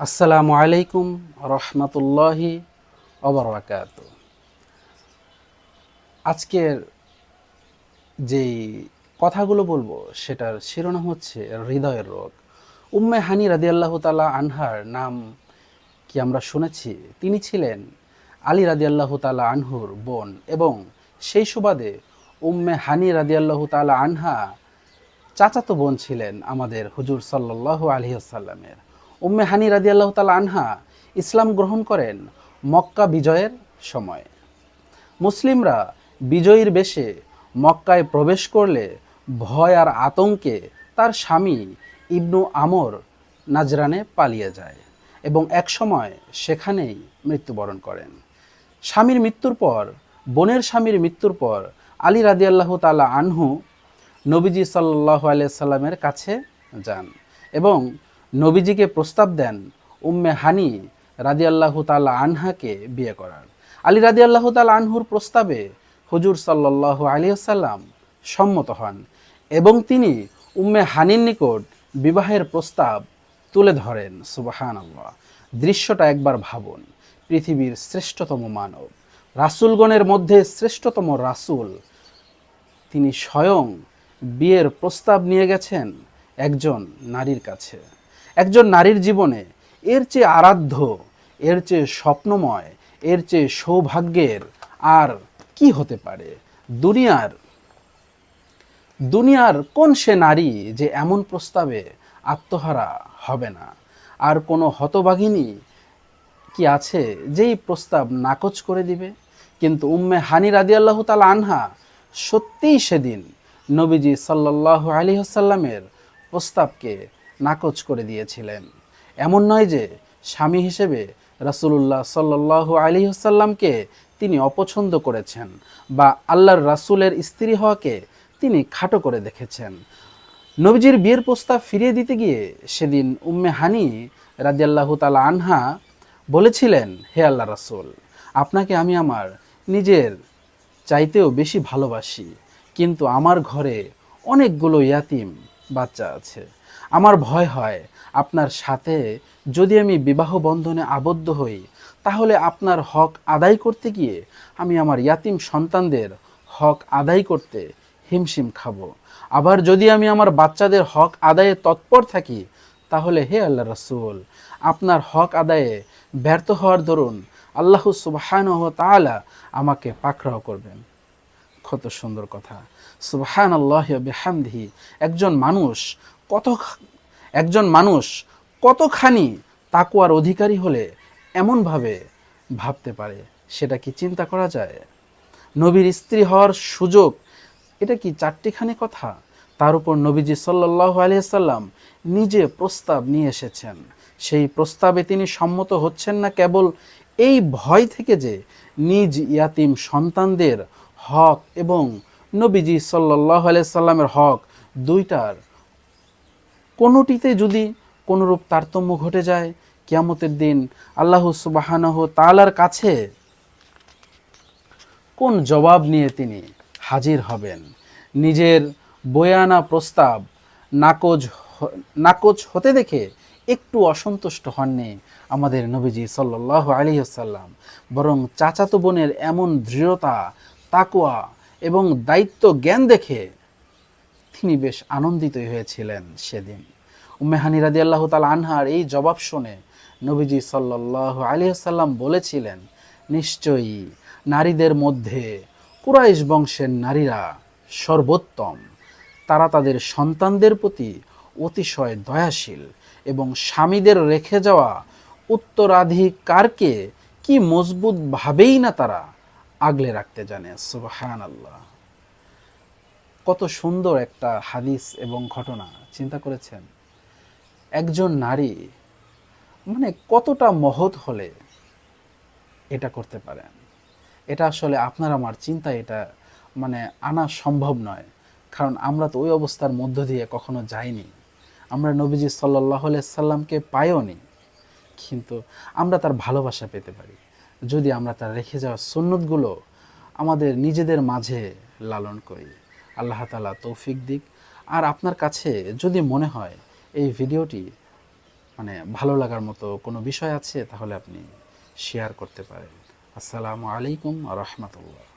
আসসালামু আলাইকুম রহমতুল্লাহি অবরাকাত। আজকের যেই কথাগুলো বলব, সেটার শিরোনাম হচ্ছে হৃদয়ের রোগ। উম্মে হানি রাদিয়াল্লাহ তালা আনহার নাম কি আমরা শুনেছি? তিনি ছিলেন আলী রাদিয়াল্লাহ তালা আনহুর বোন এবং সেই সুবাদে উম্মে হানি রাদিয়াল্লাহ তালা আনহা চাচাতো বোন ছিলেন আমাদের হুজুর সাল্লাহ আলহিহাসাল্লামের উম্মে হানি রাদিয়াল্লাহ তালা আনহা ইসলাম গ্রহণ করেন মক্কা বিজয়ের সময়। মুসলিমরা বিজয়ীর বেশে মক্কায় প্রবেশ করলে ভয় আর আতঙ্কে তার স্বামী ইবনু আমর নাজরানে পালিয়ে যায় এবং একসময় সেখানেই মৃত্যুবরণ করেন। স্বামীর মৃত্যুর পর, বোনের স্বামীর মৃত্যুর পর আলী রাদিয়াল্লাহ তালা আনহু নবীজি সাল্লাহ আলিয়া সাল্লামের কাছে যান এবং নবীজিকে প্রস্তাব দেন উম্মে হানি রাদিয়াল্লাহু তালা আনহাকে বিয়ে করার। আলী রাদিয়াল্লাহু তালা আনহুর প্রস্তাবে হুজুর সাল্লাহ আলিয়াল্লাম সম্মত হন এবং তিনি উম্মে হানির নিকট বিবাহের প্রস্তাব তুলে ধরেন। সুবাহান আল্লাহ দৃশ্যটা একবার ভাবুন, পৃথিবীর শ্রেষ্ঠতম মানব, রাসুলগণের মধ্যে শ্রেষ্ঠতম রাসুল। তিনি স্বয়ং বিয়ের প্রস্তাব নিয়ে গেছেন একজন নারীর কাছে। একজন নারীর জীবনে এর চেয়ে আরাধ্য, এর চেয়ে স্বপ্নময়, এর চেয়ে সৌভাগ্যের আর কি হতে পারে? দুনিয়ার দুনিয়ার কোন সে নারী যে এমন প্রস্তাবে আত্মহারা হবে না? আর কোনো হতবাঘিনী কি আছে যেই প্রস্তাব নাকচ করে দিবে? কিন্তু উম্মে হানি রাদি আল্লাহ তালা আনহা সত্যিই সেদিন নবীজি সাল্লাহ আলী হাসাল্লামের প্রস্তাবকে নাকচ করে দিয়েছিলেন। এমন নয় যে স্বামী হিসেবে রাসুলুল্লাহ সাল্লাহ আলী হাসাল্লামকে তিনি অপছন্দ করেছেন বা আল্লাহর রাসুলের স্ত্রী হওয়াকে তিনি খাটো করে দেখেছেন। নবীজির বিয়ের প্রস্তাব ফিরিয়ে দিতে গিয়ে সেদিন উম্মে হানি রাদিয়াল্লাহু তালা আনহা বলেছিলেন, হে আল্লাহ রাসুল, আপনাকে আমি আমার নিজের চাইতেও বেশি ভালোবাসি, কিন্তু আমার ঘরে অনেকগুলো ইয়াতিম বাচ্চা আছে। আমার ভয় হয় আপনার সাথে যদি আমি বিবাহ বন্ধনে আবদ্ধ হই, তাহলে আপনার হক আদায় করতে গিয়ে আমি আমার ইয়াতিম সন্তানদের হক আদায় করতে হিমশিম খাব। আবার যদি আমি আমার বাচ্চাদের হক আদায়ে তৎপর থাকি, তাহলে হে আল্লাহ রসুল, আপনার হক আদায়ে ব্যর্থ হওয়ার দরুন আল্লাহ সুবাহান তালা আমাকে পাকড়াও করবেন। কত সুন্দর কথা। সুবহান আল্লাহ বেহামদিহি। একজন মানুষ কত একজন মানুষ কতখানি তাকুয়ার অধিকারী হলে এমনভাবে ভাবতে পারে? সেটা কি চিন্তা করা যায়? নবীর স্ত্রী হওয়ার সুযোগ, এটা কি চারটিখানি কথা? তার উপর নবীজি সাল্লাহ আলিয়াল্লাম নিজে প্রস্তাব নিয়ে এসেছেন। সেই প্রস্তাবে তিনি সম্মত হচ্ছেন না কেবল এই ভয় থেকে যে নিজ ইয়াতিম সন্তানদের হক এবং নবীজি সাল্লাহ সাল্লামের হক দুইটার কোনোটিতে যদি কোনোরূপ তারতম্য ঘটে যায়, কিয়ামতের দিন আল্লাহ সুবাহানহ তালার কাছে কোন জবাব নিয়ে তিনি হাজির হবেন? নিজের বয়ানা প্রস্তাব নাকচ নাকচ হতে দেখে একটু অসন্তুষ্ট হননি আমাদের নবীজি সাল্লাহ আলী আসাল্লাম বরং চাচাতো বোনের এমন দৃঢ়তা তাকুয়া এবং দায়িত্ব জ্ঞান দেখে তিনি বেশ আনন্দিতই হয়েছিলেন সেদিন। উম্মেহানি রাদি আল্লাহ তাল আনহার এই জবাব শুনে নবীজি সাল্লাহ আলী আসাল্লাম বলেছিলেন, নিশ্চয়ই নারীদের মধ্যে কুরাইশ বংশের নারীরা সর্বোত্তম। তারা তাদের সন্তানদের প্রতি অতিশয় দয়াশীল এবং স্বামীদের রেখে যাওয়া উত্তরাধিকারকে কি মজবুতভাবেই না তারা আগলে রাখতে জানে সুবহান আল্লাহ কত সুন্দর একটা হাদিস এবং ঘটনা, চিন্তা করেছেন? একজন নারী মানে কতটা মহৎ হলে এটা করতে পারেন? এটা আসলে আপনার আমার চিন্তা, এটা মানে আনা সম্ভব নয়। কারণ আমরা তো ওই অবস্থার মধ্য দিয়ে কখনো যাইনি। আমরা নবীজি সাল্লাহ সাল্লামকে পাইওনি। কিন্তু আমরা তার ভালোবাসা পেতে পারি। যদি আমরা তার রেখে যাওয়া সুন্নতগুলো আমাদের নিজেদের মাঝে লালন করি। আল্লাহ তালা তৌফিক দিক। আর আপনার কাছে যদি মনে হয় এই ভিডিওটি মানে ভালো লাগার মতো কোনো বিষয় আছে, তাহলে আপনি শেয়ার করতে পারেন। আসসালামু আলাইকুম রহমতুল্লাহ।